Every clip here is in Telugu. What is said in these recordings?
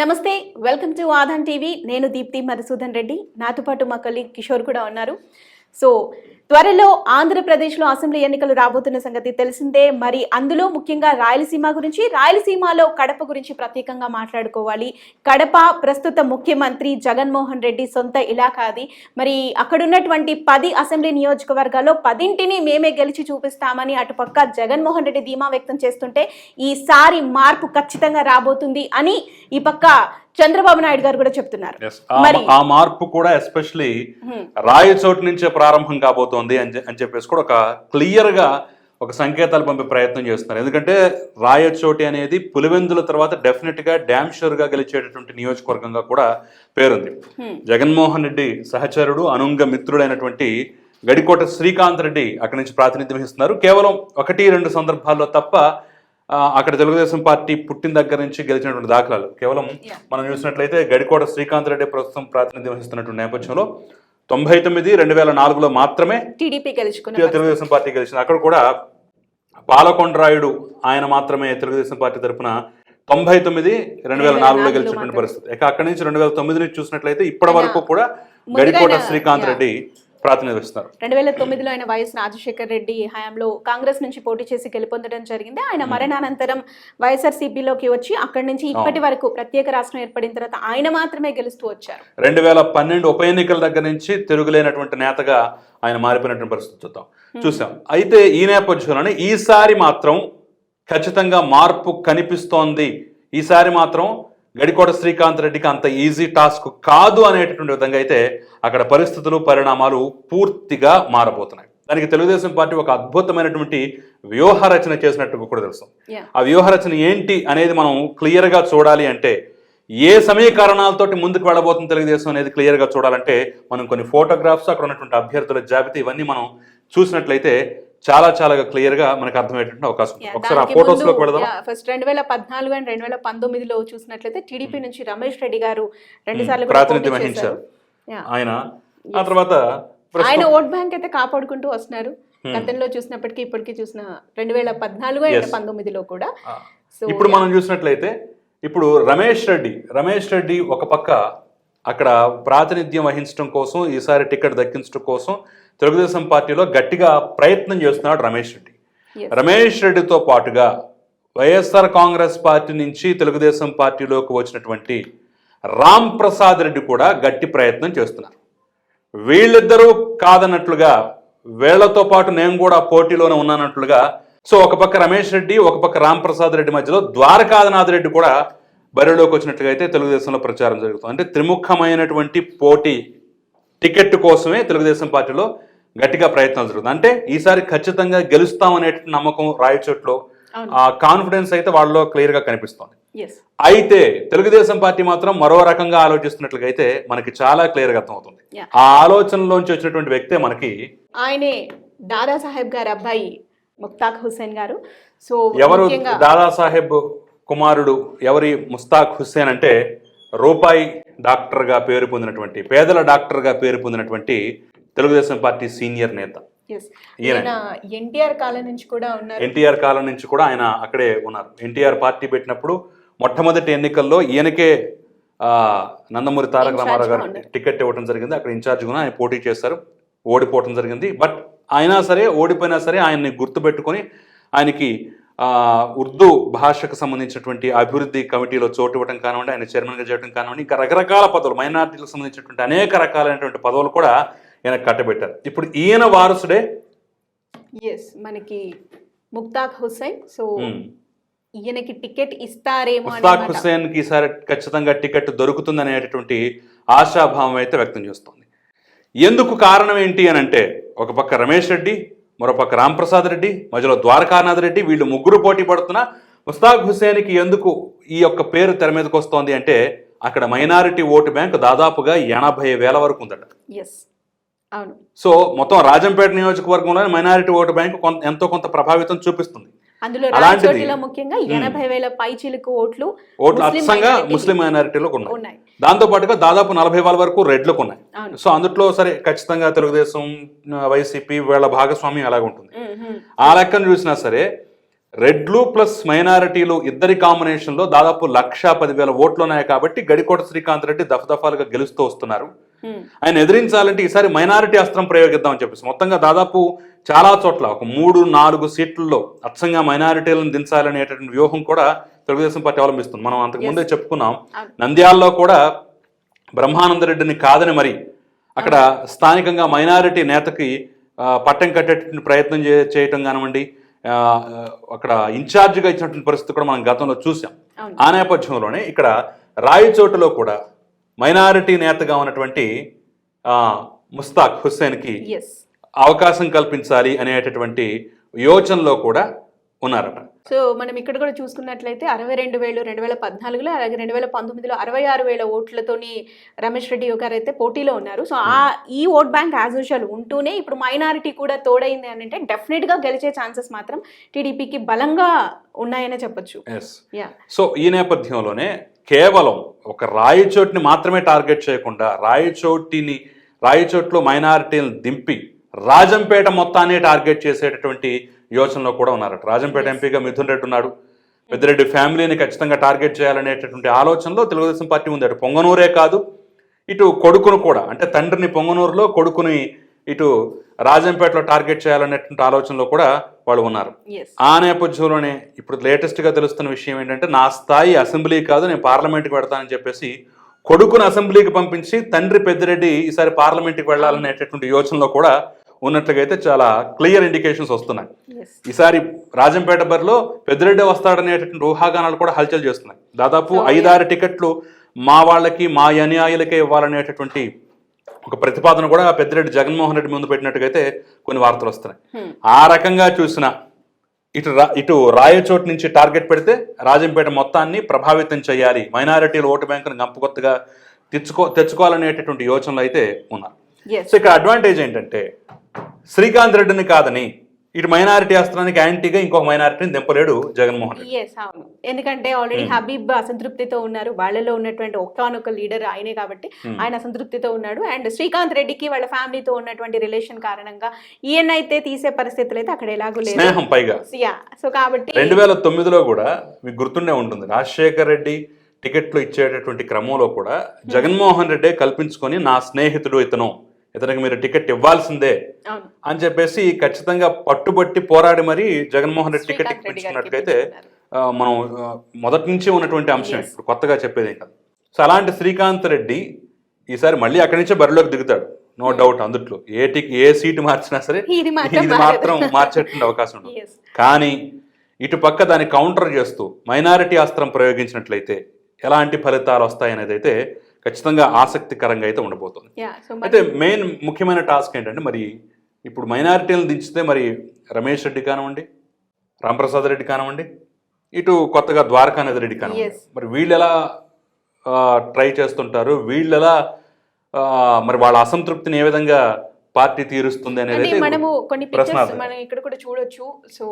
నమస్తే వెల్కమ్ టు ఆధాన్ టీవీ. నేను దీప్తి మధుసూదన్ రెడ్డి. నాతో పాటు మా కొలీగ్ కిషోర్ కూడా ఉన్నారు. సో త్వరలో ఆంధ్రప్రదేశ్లో అసెంబ్లీ ఎన్నికలు రాబోతున్న సంగతి తెలిసిందే. మరి అందులో ముఖ్యంగా రాయలసీమ గురించి రాయలసీమలో కడప గురించి ప్రత్యేకంగా మాట్లాడుకోవాలి. కడప ప్రస్తుత ముఖ్యమంత్రి జగన్మోహన్ రెడ్డి సొంత ఇలాఖా అది. మరి అక్కడున్నటువంటి పది అసెంబ్లీ నియోజకవర్గాల్లో పదింటిని మేమే గెలిచి చూపిస్తామని అటుపక్క జగన్మోహన్ రెడ్డి ధీమా వ్యక్తం చేస్తుంటే ఈసారి మార్పు ఖచ్చితంగా రాబోతుంది అని ఈ పక్క చంద్రబాబు నాయుడు గారు కూడా చెప్తున్నారు. ఆ- మరి ఆ మార్పు కూడా ఎస్పెషలీ. రాయచోటు నుంచే ప్రారంభం కాబోతోంది అని చెప్పేసి కూడా ఒక క్లియర్గా ఒక సంకేతాలు పంపే ప్రయత్నం చేస్తున్నారు ఎందుకంటే రాయచోటి అనేది పులివెందుల తర్వాత డెఫినెట్గా డ్యామ్ షూర్గా గెలిచేటటువంటి నియోజకవర్గంగా కూడా పేరుంది. జగన్మోహన్ రెడ్డి సహచరుడు అనుంగ మిత్రుడైనటువంటి గడికోట శ్రీకాంత్ రెడ్డి అక్కడి నుంచి ప్రాతినిధ్యం వహిస్తున్నారు కేవలం ఒకటి రెండు సందర్భాల్లో తప్ప అక్కడ తెలుగుదేశం పార్టీ పుట్టిన దగ్గర నుంచి గెలిచినటువంటి దాఖలాలు. కేవలం. మనం చూసినట్లయితే గడికోట శ్రీకాంత్ రెడ్డి ప్రస్తుతం ప్రాతినిధ్యం వహిస్తున్నటువంటి నేపథ్యంలో తొంభై తొమ్మిది రెండు వేల నాలుగులో మాత్రమే టీడీపీ గెలుచుకున్న తెలుగుదేశం పార్టీ గెలిచింది. అక్కడ కూడా పాలకొండరాయుడు ఆయన మాత్రమే తెలుగుదేశం పార్టీ తరఫున తొంభై తొమ్మిది రెండు వేల నాలుగులో గెలిచినటువంటి పరిస్థితి. ఇక అక్కడి నుంచి రెండు వేల తొమ్మిది నుంచి చూసినట్లయితే ఇప్పటి వరకు కూడా గడికోట శ్రీకాంత్. రెడ్డి ప్రాతినిధ్యం వహిస్తున్నారు రెండు వేల తొమ్మిదిలో ఆయన వైఎస్ రాజశేఖర్ రెడ్డి హయాంలో కాంగ్రెస్ నుంచి పోటీ చేసి గెలుపొందడం జరిగింది. ఆయన మరణానంతరం వైఎస్ఆర్సీపీలోకి వచ్చి అక్కడి నుంచి ఇప్పటి వరకు ప్రత్యేక రాష్ట్రం ఏర్పడిన తర్వాత ఆయన మాత్రమే గెలుస్తూ వచ్చారు. రెండు వేల పన్నెండు ఉప ఎన్నికల దగ్గర నుంచి తిరుగులేనటువంటి నేతగా ఆయన మారిపోయినటువంటి పరిస్థితి చూద్దాం. చూసాం. అయితే ఈ నేపథ్యంలోనే ఈసారి మాత్రం ఖచ్చితంగా మార్పు కనిపిస్తోంది. ఈసారి మాత్రం గడికోట శ్రీకాంత్ రెడ్డికి అంత ఈజీ టాస్క్ కాదు అనేటటువంటి విధంగా అయితే అక్కడ పరిస్థితులు పరిణామాలు పూర్తిగా మారబోతున్నాయి దానికి తెలుగుదేశం పార్టీ ఒక అద్భుతమైనటువంటి వ్యూహ రచన చేసినట్టు కూడా తెలుసు. ఆ వ్యూహ రచన ఏంటి అనేది మనం క్లియర్గా చూడాలి అంటే ఏ సమీకరణాలతోటి ముందుకు వెళ్ళబోతుంది తెలుగుదేశం అనేది క్లియర్గా చూడాలంటే మనం కొన్ని ఫోటోగ్రాఫ్స్ అక్కడ ఉన్నటువంటి అభ్యర్థుల జాబితా ఇవన్నీ మనం చూసినట్లయితే చాలా చాలా క్లియర్గా మనకు అర్థమయ్యేటువంటి అవకాశం ఒకసారి ఆ ఫోటోస్ వెళదాం yeah, ఫస్ట్ రెండు వేల పద్నాలుగు అండ్ రెండు వేల పంతొమ్మిదిలో చూసినట్లయితే టీడీపీ నుంచి రమేష్ రెడ్డి గారు రెండు సార్లు కూడా ప్రాతినిధ్యం వహించారు. ఆయన. ఆ తర్వాత ఆయన ఓట్ బ్యాంక్ అయితే కాపాడుకుంటూ వస్తున్నారు. గతంలో చూసినప్పటికీ ఇప్పటికీ చూసిన రెండు వేల పద్నాలుగు అండ్. పంతొమ్మిదిలో కూడా. ఇప్పుడు మనం చూసినట్లయితే ఇప్పుడు రమేష్ రెడ్డి రమేష్ రెడ్డి ఒక పక్క అక్కడ ప్రాతినిధ్యం వహించడం కోసం ఈసారి టికెట్ దక్కించడం కోసం తెలుగుదేశం పార్టీలో గట్టిగా ప్రయత్నం చేస్తున్నాడు రమేష్ రెడ్డి. రమేష్ రెడ్డితో పాటుగా వైఎస్ఆర్ కాంగ్రెస్ పార్టీ నుంచి తెలుగుదేశం పార్టీలోకి వచ్చినటువంటి రామ్ ప్రసాద్ రెడ్డి కూడా గట్టి ప్రయత్నం చేస్తున్నారు. వీళ్ళిద్దరూ కాదన్నట్లుగా వీళ్ళతో పాటు నేను కూడా పోటీలోనే ఉన్నానట్లుగా సో ఒక పక్క రమేష్ రెడ్డి ఒక పక్క రామ్ ప్రసాద్ రెడ్డి మధ్యలో ద్వారకానాథ్ రెడ్డి కూడా బరిలోకి వచ్చినట్లుగా అయితే తెలుగుదేశంలో ప్రచారం జరుగుతుంది. అంటే త్రిముఖమైనటువంటి పోటీ టికెట్ కోసమే తెలుగుదేశం పార్టీలో గట్టిగా ప్రయత్నాలు జరుగుతుంది. అంటే ఈసారి ఖచ్చితంగా గెలుస్తామనే నమ్మకం రాయచోట్లో. ఆ కాన్ఫిడెన్స్ అయితే వాళ్ళలో క్లియర్గా కనిపిస్తోంది. అయితే తెలుగుదేశం పార్టీ మాత్రం మరో రకంగా ఆలోచిస్తున్నట్లుగా అయితే మనకి చాలా క్లియర్గా అర్థమవుతుంది. ఆ ఆలోచనలోంచి వచ్చినటువంటి వ్యక్తే మనకి ఆయనే దాదా సాహెబ్ గారి అబ్బాయి ముక్తాక్ హుస్సేన్ గారు. సో ఎవరు? దాదాసాహెబ్ కుమారుడు ఎవరి? ముస్తాక్ హుస్సేన్ అంటే రూపాయి డాక్టర్గా పేరు పొందినటువంటి పేదల డాక్టర్గా పేరు పొందినటువంటి తెలుగుదేశం పార్టీ సీనియర్ నేత. ఎన్టీఆర్ కాలం నుంచి కూడా ఉన్నారు. ఎన్టీఆర్ కాలం నుంచి కూడా ఆయన అక్కడే ఉన్నారు. ఎన్టీఆర్ పార్టీ పెట్టినప్పుడు మొట్టమొదటి ఎన్నికల్లో ఈయనకే నందమూరి తారక రామారావు గారు. టికెట్ ఇవ్వడం జరిగింది. అక్కడ ఇన్ఛార్జ్ కూడా ఆయన పోటీ చేశారు. ఓడిపోవడం జరిగింది. బట్ అయినా సరే ఓడిపోయినా సరే ఆయన్ని గుర్తుపెట్టుకొని ఆయనకి ఆ, ఉర్దూ భాషకు సంబంధించినటువంటి అభివృద్ధి కమిటీలో చోటు ఇవ్వడం కానివ్వండి ఆయన చైర్మన్గా చేయడం కానివ్వండి ఇంకా రకరకాల పదవులు మైనార్టీలకు సంబంధించినటువంటి అనేక రకాలైనటువంటి పదవులు కూడా ఈయన కట్టబెట్టారు. ఇప్పుడు ఈయన వారసుడే ఎస్ మనకి ముక్తాక్ హుస్సేన్. సో ఉమ్, ఈయనకి టికెట్ ఇస్తారేమో అన్నమాట. హుస్సేన్కి ఈసారి ఖచ్చితంగా టికెట్ దొరుకుతుంది అనేటటువంటి ఆశాభావం అయితే వ్యక్తం చేస్తోంది. ఎందుకు కారణం ఏంటి అని అంటే ఒక పక్క రమేష్ రెడ్డి మరో పక్క రాంప్రసాద్ రెడ్డి మధ్యలో ద్వారకానాథ్ రెడ్డి వీళ్ళు ముగ్గురు పోటీ పడుతున్నా ముస్తాక్ హుస్సేన్కి ఎందుకు ఈ యొక్క పేరు తెర మీదకి వస్తోంది అంటే అక్కడ మైనారిటీ ఓటు బ్యాంక్ దాదాపుగా ఎనభై వేల వరకు ఉందట. అవును. సో మొత్తం రాజంపేట నియోజకవర్గంలో మైనారిటీ ఓటు బ్యాంక్ కొంత ఎంతో కొంత ప్రభావితం చూపిస్తుంది. అందులో రాయచోటిలో ముఖ్యంగా ఎనభై వేల పై చిలుకు ఓట్లు ఓట్లు ముస్లిం అచ్చంగా minority ముస్లిం మైనారిటీలో ఉన్నాయి. దాంతో పాటుగా దాదాపు నలభై వేల వరకు రెడ్లకు ఉన్నాయి. సో అందుట్లో సరే ఖచ్చితంగా తెలుగుదేశం వైసీపీ వీళ్ళ భాగస్వామ్యం ఉమ్. ఆ లెక్కను చూసినా సరే రెడ్లు ప్లస్ మైనారిటీలు ఇద్దరి కాంబినేషన్లో దాదాపు లక్ష పదివేల ఓట్లు ఉన్నాయి కాబట్టి గడికోట శ్రీకాంత్ రెడ్డి దఫదఫాలుగా గెలుస్తూ వస్తున్నారు. ఆయన ఎదిరించాలంటే ఈసారి మైనారిటీ అస్త్రం ప్రయోగిద్దామని చెప్పేసి మొత్తంగా దాదాపు చాలా చోట్ల ఒక మూడు నాలుగు సీట్లలో అచ్చంగా మైనారిటీలను దించాలనేటటువంటి వ్యూహం కూడా తెలుగుదేశం పార్టీ అవలంబిస్తుంది. మనం అంతకు ముందే చెప్పుకున్నాం. నంద్యాలలో కూడా బ్రహ్మానందరెడ్డిని కాదని మరి అక్కడ స్థానికంగా మైనారిటీ నేతకి పట్టం కట్టేటువంటి ప్రయత్నం చేయటం కానివ్వండి అక్కడ ఇన్ఛార్జిగా ఇచ్చినటువంటి పరిస్థితి కూడా మనం గతంలో చూసాం. ఆ నేపథ్యంలోనే ఇక్కడ రాయచోటులో కూడా మైనారిటీ నేతగా ఉన్నటువంటి ముస్తాక్ హుస్సేన్కి ఎస్ అవకాశం కల్పించాలి అనేటటువంటి యోచనలో కూడా ఉన్నారట. సో మనం ఇక్కడ కూడా చూసుకున్నట్లయితే అరవై రెండు వేలు రెండు వేల పద్నాలుగులో అలాగే రెండు వేల పంతొమ్మిదిలో అరవై ఆరు వేల ఓట్లతోని రమేష్ రెడ్డి గారు అయితే పోటీలో ఉన్నారు. సో ఆ ఈ ఓట్ బ్యాంక్ యాజ్ యూజువల్ ఉంటూనే ఇప్పుడు మైనారిటీ కూడా తోడైంది అని అంటే డెఫినెట్గా గెలిచే ఛాన్సెస్ మాత్రం టీడీపీకి బలంగా ఉన్నాయనే చెప్పొచ్చు. ఎస్ యా సో ఈ నేపథ్యంలోనే కేవలం ఒక రాయచోటిని మాత్రమే టార్గెట్ చేయకుండా రాయచోటిని రాయచోట్లో మైనారిటీలను దింపి రాజంపేట మొత్తాన్ని టార్గెట్ చేసేటటువంటి యోచనలో కూడా ఉన్నారట. రాజంపేట ఎంపీగా మిథున్ రెడ్డి ఉన్నాడు. పెద్దిరెడ్డి ఫ్యామిలీని ఖచ్చితంగా టార్గెట్ చేయాలనేటటువంటి ఆలోచనలో తెలుగుదేశం పార్టీ ఉంది అటు పొంగనూరే కాదు ఇటు కొడుకును కూడా అంటే తండ్రిని పొంగనూరులో కొడుకుని ఇటు రాజంపేటలో టార్గెట్ చేయాలనేటువంటి ఆలోచనలో కూడా వాళ్ళు ఉన్నారు. ఆ నేపథ్యంలోనే ఇప్పుడు లేటెస్ట్గా తెలుస్తున్న విషయం ఏంటంటే నా స్థాయి అసెంబ్లీ కాదు నేను పార్లమెంట్కి వెడతానని చెప్పేసి కొడుకును అసెంబ్లీకి పంపించి తండ్రి పెద్దిరెడ్డి ఈసారి పార్లమెంట్కి వెళ్ళాలనేటటువంటి యోచనలో కూడా ఉన్నట్లుగా అయితే చాలా క్లియర్ ఇండికేషన్స్ వస్తున్నాయి. ఈసారి రాజంపేట బరిలో పెద్దిరెడ్డి వస్తాడనేటటువంటి ఊహాగానాలు కూడా హల్చల్ చేస్తున్నాయి. దాదాపు ఐదారు టికెట్లు మా వాళ్ళకి మా అనుయాయులకే ఇవ్వాలనేటటువంటి ఒక ప్రతిపాదన కూడా పెద్దిరెడ్డి జగన్మోహన్ రెడ్డి ముందు పెట్టినట్టుగా అయితే కొన్ని వార్తలు వస్తున్నాయి. ఆ రకంగా చూసిన ఇటు రా ఇటు రాయచోటు నుంచి టార్గెట్ పెడితే రాజంపేట మొత్తాన్ని ప్రభావితం చేయాలి. మైనారిటీల ఓటు బ్యాంకును గంపకొత్తగా తెచ్చుకో తెచ్చుకోవాలనేటటువంటి యోచనలు అయితే ఉన్నారు. సో ఇక్కడ అడ్వాంటేజ్ ఏంటంటే శ్రీకాంత్ రెడ్డిని కాదని ఇటు మైనారిటీ అస్త్రానికి యాంటీగా ఇంకొక మైనారిటీని దింపలేడు జగన్మోహన్ ఎస్ అవును. ఎందుకంటే ఆల్రెడీ హబీబ్ అసంతృప్తితో ఉన్నారు. వాళ్ళలో ఉన్నటువంటి ఒక్కనొక్క లీడర్ ఆయనే కాబట్టి ఆయన అసంతృప్తితో ఉన్నాడు. అండ్ శ్రీకాంత్ రెడ్డికి వాళ్ళ ఫ్యామిలీతో ఉన్నటువంటి రిలేషన్ కారణంగా ఈయన అయితే తీసే పరిస్థితులు అయితే అక్కడ ఎలాగూ లేదు స్నేహం పైగా. యా సో కాబట్టి రెండు వేల తొమ్మిదిలో కూడా మీకు గుర్తుండే ఉంటుంది. రాజశేఖర్ రెడ్డి టికెట్లు ఇచ్చేటటువంటి క్రమంలో కూడా జగన్మోహన్ రెడ్డి కల్పించుకొని నా స్నేహితుడు ఇతను ఇతనికి మీరు టికెట్ ఇవ్వాల్సిందే అని చెప్పేసి ఖచ్చితంగా పట్టుబట్టి పోరాడి మరి జగన్మోహన్ రెడ్డి టికెట్ ఇప్పించుకున్నట్లయితే మనం మొదటి నుంచి ఉన్నటువంటి అంశం. ఇప్పుడు కొత్తగా చెప్పేది కాదు సో అలాంటి శ్రీకాంత్ రెడ్డి ఈసారి మళ్ళీ అక్కడి నుంచే బరిలోకి దిగుతాడు. నో డౌట్ అందుట్లో. ఏ టిక్ ఏ సీటు మార్చినా సరే ఇది మాత్రం మార్చేటువంటి అవకాశం ఉంటుంది. Yes. కానీ ఇటు పక్క దాన్ని కౌంటర్ చేస్తూ మైనారిటీ అస్త్రం ప్రయోగించినట్లయితే ఎలాంటి ఫలితాలు వస్తాయనేది అయితే ఖచ్చితంగా ఆసక్తికరంగా అయితే ఉండబోతుంది అయితే మెయిన్ ముఖ్యమైన టాస్క్ ఏంటంటే మరి ఇప్పుడు మైనారిటీలను దించితే మరి రమేష్ రెడ్డి కానివ్వండి రాంప్రసాద్ రెడ్డి కానివ్వండి ఇటు కొత్తగా ద్వారకానాథ్ రెడ్డి కానివ్వండి. మరి వీళ్ళు ఎలా ట్రై చేస్తుంటారు వీళ్ళు ఎలా మరి వాళ్ళ అసంతృప్తిని ఏ విధంగా పార్టీ తీరుస్తుంది అనేది మనము కొన్ని పిక్చర్స్ ప్రశ్నార్థకం. మనం ఇక్కడ కూడా చూడొచ్చు సో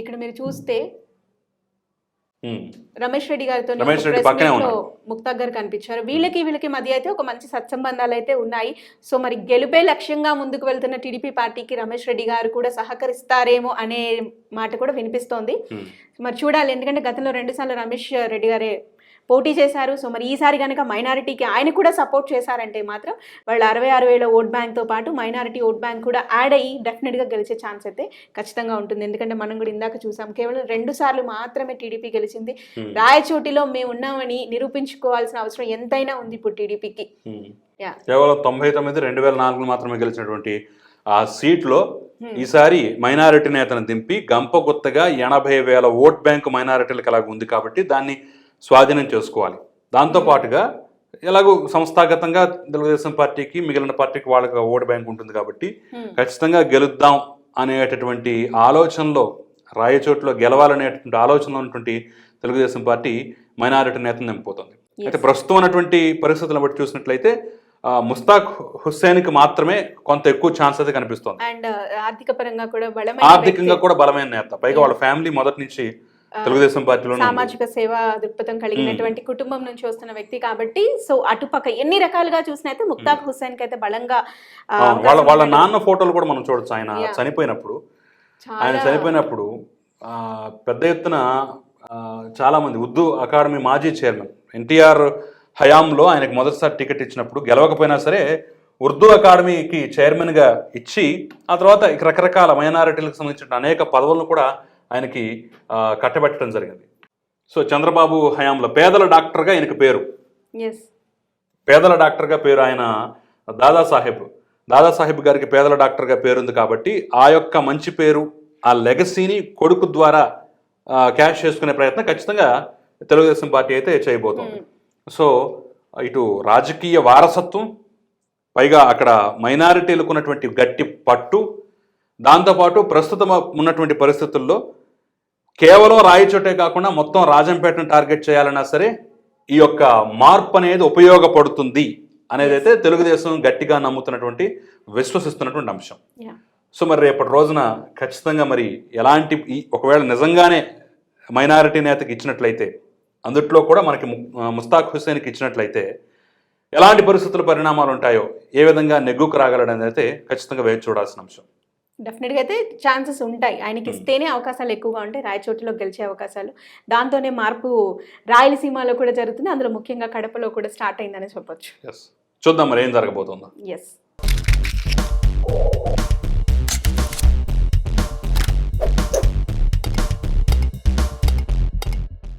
ఇక్కడ మీరు చూస్తే. రమేష్ రెడ్డి గారితో. ముక్తాగ్ గారు కనిపించారు. వీళ్ళకి వీళ్ళకి మధ్య అయితే ఒక మంచి సత్సంబంధాలు అయితే ఉన్నాయి. సో మరి గెలుపే లక్ష్యంగా ముందుకు వెళ్తున్న టీడీపీ పార్టీకి రమేష్ రెడ్డి గారు కూడా సహకరిస్తారేమో అనే మాట కూడా వినిపిస్తోంది. మరి చూడాలి. ఎందుకంటే గతంలో రెండుసార్లు రమేష్ రెడ్డి గారే పోటీ చేశారు. సో మరి ఈసారి కనుక మైనారిటీకి ఆయన కూడా సపోర్ట్ చేశారంటే మాత్రం వాళ్ళ అరవై ఆరు వేల ఓట్ బ్యాంక్తో పాటు మైనారిటీ ఓట్ బ్యాంక్ కూడా యాడ్ అయ్యి డెఫినెట్గా గెలిచే ఛాన్స్ అయితే ఖచ్చితంగా ఉంటుంది. ఎందుకంటే మనం కూడా ఇందాక చూసాం కేవలం రెండు సార్లు మాత్రమే టీడీపీ గెలిచింది. Hmm. రాయచోటిలో మేము ఉన్నామని నిరూపించుకోవాల్సిన అవసరం ఎంతైనా ఉంది ఇప్పుడు టీడీపీకి. యా కేవలం తొంభై తొమ్మిది రెండు వేల నాలుగులో మాత్రమే గెలిచినటువంటి ఆ సీట్లో ఈసారి మైనారిటీ నేతను దింపి గంప గుత్తగా ఎనభై వేల ఓట్ బ్యాంక్ మైనారిటీలకు అలాగ ఉంది కాబట్టి దాన్ని స్వాధీనం చేసుకోవాలి. దాంతో పాటుగా ఎలాగో సంస్థాగతంగా తెలుగుదేశం పార్టీకి మిగిలిన పార్టీకి వాళ్ళకి ఓట్ బ్యాంక్ ఉంటుంది కాబట్టి. ఖచ్చితంగా గెలుద్దాం అనేటటువంటి ఆలోచనలో రాయచోట్లో గెలవాలనేటువంటి ఆలోచనలో ఉన్నటువంటి తెలుగుదేశం పార్టీ మైనారిటీ నేతను నింపుతుంది అయితే ప్రస్తుతం ఉన్నటువంటి పరిస్థితులను బట్టి చూసినట్లయితే ముస్తాక్ హుస్సేన్కి మాత్రమే కొంత ఎక్కువ ఛాన్స్ అయితే కనిపిస్తోంది. అండ్ ఆర్థిక పరంగా కూడా బలమైన ఆర్థికంగా. కూడా బలమైన నేత. పైగా వాళ్ళ ఫ్యామిలీ మొదటి నుంచి తెలుగుదేశం పార్టీలో సామాజిక సేవ దృక్పథం కలిగినటువంటి కుటుంబం నుంచి వస్తున్న వ్యక్తి కాబట్టి సో అటుపక్క ఎన్ని రకాలుగా చూసినా అయితే ముక్తాక్ హుస్సేన్కి అయితే బలంగా వాళ్ళ వాళ్ళ. నాన్న ఫోటోలు కూడా మనం చూడొచ్చు ఆయన. చనిపోయినప్పుడు ఆయన చాలా చనిపోయినప్పుడు ఆ, పెద్ద ఎత్తున ఆ, చాలామంది ఉర్దూ అకాడమీ మాజీ చైర్మన్ ఎన్టీఆర్ హయాంలో ఆయనకు మొదటిసారి టికెట్ ఇచ్చినప్పుడు గెలవకపోయినా సరే ఉర్దూ అకాడమీకి చైర్మన్గా ఇచ్చి ఆ తర్వాత రకరకాల మైనారిటీలకు సంబంధించిన అనేక పదవులను కూడా ఆయనకి కట్టబెట్టడం జరిగింది. సో చంద్రబాబు హయాంలో పేదల డాక్టర్గా ఆయనకు పేరు. పేదల డాక్టర్గా పేరు ఆయన దాదాసాహెబ్. దాదాసాహెబ్ గారికి పేదల డాక్టర్గా పేరుంది కాబట్టి ఆ యొక్క మంచి పేరు ఆ లెగసీని కొడుకు ద్వారా క్యాష్ చేసుకునే ప్రయత్నం ఖచ్చితంగా తెలుగుదేశం పార్టీ అయితే చేయబోతోంది. సో ఇటు రాజకీయ వారసత్వం పైగా అక్కడ మైనారిటీలకు ఉన్నటువంటి గట్టి పట్టు దాంతోపాటు ప్రస్తుతం ఉన్నటువంటి పరిస్థితుల్లో కేవలం రాయచోటే కాకుండా మొత్తం రాజంపేటను టార్గెట్ చేయాలన్నా సరే ఈ యొక్క మార్పు అనేది ఉపయోగపడుతుంది అనేది అయితే తెలుగుదేశం గట్టిగా నమ్ముతున్నటువంటి విశ్వసిస్తున్నటువంటి అంశం. సో మరి రేపటి రోజున ఖచ్చితంగా మరి ఎలాంటి ఒకవేళ నిజంగానే మైనారిటీ నేతకి ఇచ్చినట్లయితే అందుట్లో కూడా మనకి ముస్తాక్ హుస్సేన్కి ఇచ్చినట్లయితే ఎలాంటి పరిస్థితుల పరిణామాలు ఉంటాయో ఏ విధంగా నెగ్గుకు రాగలడనేది అయితే ఖచ్చితంగా వేచి చూడాల్సిన అంశం. డెఫినెట్గా అయితే ఛాన్సెస్ ఉంటాయి. ఆయనకి hmm. ఇస్తేనే అవకాశాలు ఎక్కువగా ఉంటాయి. రాయచోటిలో గెలిచే అవకాశాలు. దాంతోనే మార్పు రాయలసీమలో కూడా జరుగుతుంది. అందులో ముఖ్యంగా కడపలో కూడా స్టార్ట్ అయిందని చెప్పొచ్చు. చూద్దాం మరి ఏం జరగబోతుందో. ఎస్